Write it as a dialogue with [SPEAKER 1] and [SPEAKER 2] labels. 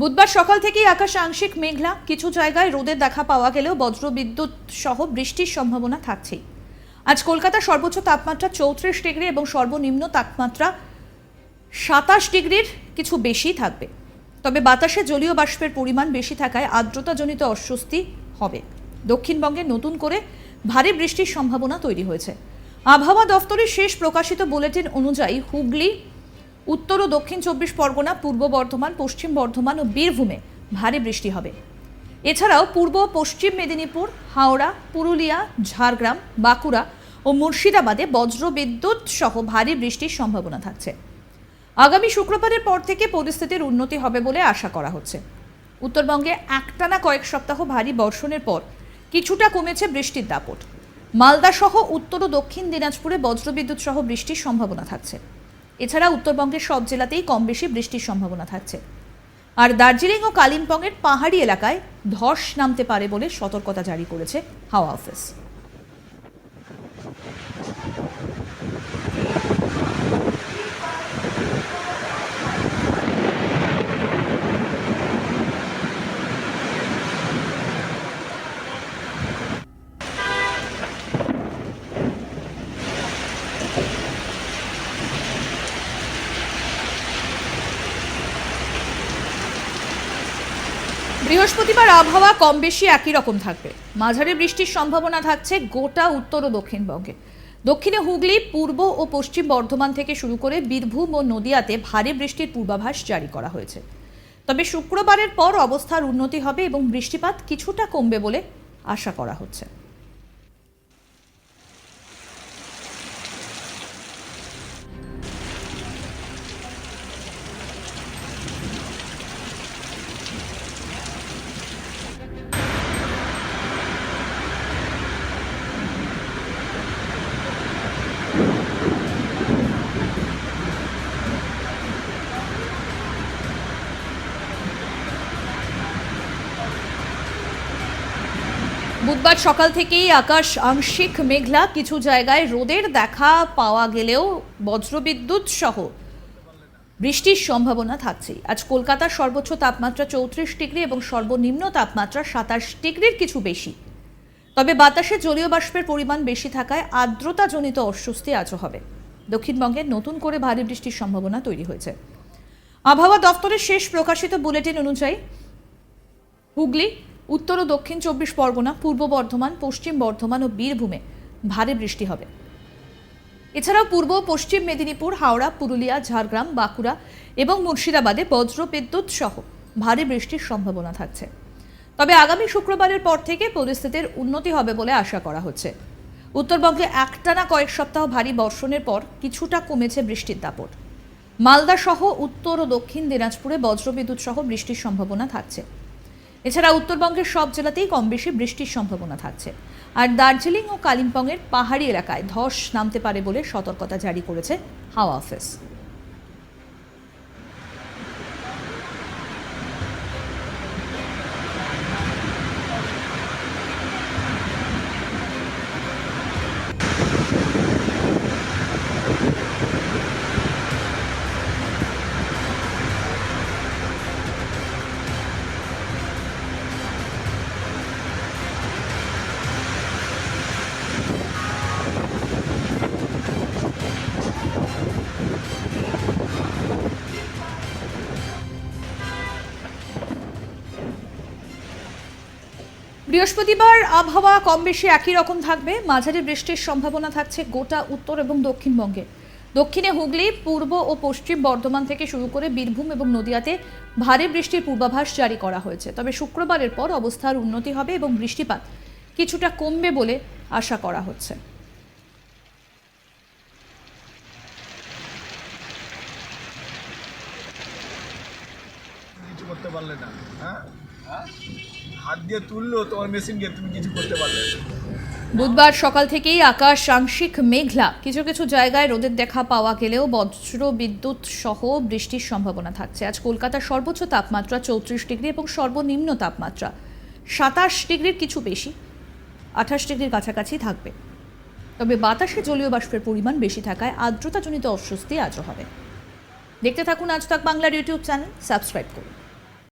[SPEAKER 1] বুধবার সকাল থেকেই আকাশ আংশিক মেঘলা। কিছু জায়গায় রোদের দেখা পাওয়া গেলেও বজ্রবিদ্যুৎ সহ বৃষ্টির সম্ভাবনা থাকছেই। আজ কলকাতার সর্বোচ্চ তাপমাত্রা চৌত্রিশ ডিগ্রি এবং সর্বনিম্ন তাপমাত্রা সাতাশ ডিগ্রির কিছু বেশি থাকবে। তবে বাতাসে জলীয় বাষ্পের পরিমাণ বেশি থাকায় আর্দ্রতাজনিত অস্বস্তি হবে। দক্ষিণবঙ্গে নতুন করে ভারী বৃষ্টির সম্ভাবনা তৈরি হয়েছে। আবহাওয়া দফতরের শেষ প্রকাশিত বুলেটিন অনুযায়ী হুগলি উত্তর ও দক্ষিণ চব্বিশ পরগনা, পূর্ব বর্ধমান, পশ্চিম বর্ধমান ও বীরভূমে ভারী বৃষ্টি হবে। এছাড়াও পূর্ব পশ্চিম মেদিনীপুর, হাওড়া, পুরুলিয়া, ঝাড়গ্রাম, বাঁকুড়া ও মুর্শিদাবাদে বজ্রবিদ্যুৎ সহ ভারী বৃষ্টির সম্ভাবনা থাকছে। আগামী শুক্রবারের পর থেকে পরিস্থিতির উন্নতি হবে বলে আশা করা হচ্ছে। উত্তরবঙ্গে একটানা কয়েক সপ্তাহ ভারী বর্ষণের পর কিছুটা কমেছে বৃষ্টির দাপট। মালদা সহ উত্তর ও দক্ষিণ দিনাজপুরে বজ্রবিদ্যুৎ সহ বৃষ্টির সম্ভাবনা থাকছে। এছাড়া উত্তরবঙ্গের সব জেলাতেই কম বেশি বৃষ্টির সম্ভাবনা থাকছে। আর দার্জিলিং ও কালিম্পংয়ের পাহাড়ি এলাকায় ধস নামতে পারে বলে সতর্কতা জারি করেছে হাওয়া অফিস। বৃহস্পতিবার আবহাওয়া কম বেশি একই রকম থাকবে। মাঝারি বৃষ্টির সম্ভাবনা থাকছে গোটা উত্তর ও দক্ষিণবঙ্গে। দক্ষিণে হুগলি, পূর্ব ও পশ্চিম বর্ধমান থেকে শুরু করে বীরভূম ও নদিয়াতে ভারী বৃষ্টির পূর্বাভাস জারি করা হয়েছে। তবে শুক্রবারের পর অবস্থার উন্নতি হবে এবং বৃষ্টিপাত কিছুটা কমবে বলে আশা করা হচ্ছে। বুধবার সকাল থেকেই আকাশ আংশিক মেঘলা। কিছু জায়গায় রোদের দেখা পাওয়া গেলেও বজ্রবিদ্যুৎ সহ বৃষ্টির সম্ভাবনা থাকছেই। আজ কলকাতার সর্বোচ্চ তাপমাত্রা চৌত্রিশ ডিগ্রি এবং সর্বনিম্ন তাপমাত্রা সাতাশ ডিগ্রির কিছু বেশি। তবে বাতাসে জলীয় বাষ্পের পরিমাণ বেশি থাকায় আর্দ্রতাজনিত অস্বস্তি আজও হবে। দক্ষিণবঙ্গে নতুন করে ভারী বৃষ্টির সম্ভাবনা তৈরি হয়েছে। আবহাওয়া দফতরের শেষ প্রকাশিত বুলেটিন অনুযায়ী হুগলি উত্তর ও দক্ষিণ চব্বিশ পরগনা, পূর্ব বর্ধমান, পশ্চিম বর্ধমান ও বীরভূমে ভারী বৃষ্টি হবে। এছাড়াও পূর্ব পশ্চিম মেদিনীপুর, হাওড়া, পুরুলিয়া, ঝাড়গ্রাম, বাঁকুড়া এবং মুর্শিদাবাদে বজ্র বিদ্যুৎ সহ ভারী বৃষ্টির সম্ভাবনা থাকছে। তবে আগামী শুক্রবারের পর থেকে পরিস্থিতির উন্নতি হবে বলে আশা করা হচ্ছে। উত্তরবঙ্গে একটানা কয়েক সপ্তাহ ভারী বর্ষণের পর কিছুটা কমেছে বৃষ্টির দাপট। মালদা সহ উত্তর ও দক্ষিণ দিনাজপুরে বজ্রবিদ্যুৎ সহ বৃষ্টির সম্ভাবনা থাকছে। এছাড়া উত্তরবঙ্গের সব জেলাতেই কম বেশি বৃষ্টির সম্ভাবনা থাকছে। আর দার্জিলিং ও কালিম্পংয়ের পাহাড়ি এলাকায় ধস নামতে পারে বলে সতর্কতা জারি করেছে হাওয়া অফিস। বৃহস্পতিবার আবহাওয়া কম বেশি একই রকম থাকবে। মাঝারি বৃষ্টির সম্ভাবনা থাকছে গোটা উত্তর এবং দক্ষিণবঙ্গে। দক্ষিণে হুগলি, পূর্ব ও পশ্চিম বর্ধমান থেকে শুরু করে বীরভূম এবং নদিয়াতে ভারী বৃষ্টির পূর্বাভাস জারি করা হয়েছে। তবে শুক্রবারের পর অবস্থার উন্নতি হবে এবং বৃষ্টিপাত কিছুটা কমবে বলে আশা করা হচ্ছে।
[SPEAKER 2] করতে পারলে না। হ্যাঁ? হাত দিয়ে তোমার মেশিন তুমি কিছু করতে
[SPEAKER 1] বুধবার সকাল থেকেই আকাশ আংশিক মেঘলা। কিছু কিছু জায়গায় রোদের দেখা পাওয়া গেলেও বজ্র বিদ্যুৎ সহ বৃষ্টির সম্ভাবনা থাকছে। আজ কলকাতার সর্বোচ্চ তাপমাত্রা চৌত্রিশ ডিগ্রি এবং সর্বনিম্ন তাপমাত্রা সাতাশ ডিগ্রির কিছু বেশি। আঠাশ ডিগ্রির কাছাকাছি থাকবে। তবে বাতাসে জলীয় বাষ্পের পরিমাণ বেশি থাকায় আর্দ্রতাজনিত অস্বস্তি আজও হবে। দেখতে থাকুন আজ তাক বাংলার ইউটিউব চ্যানেল। সাবস্ক্রাইব করুন।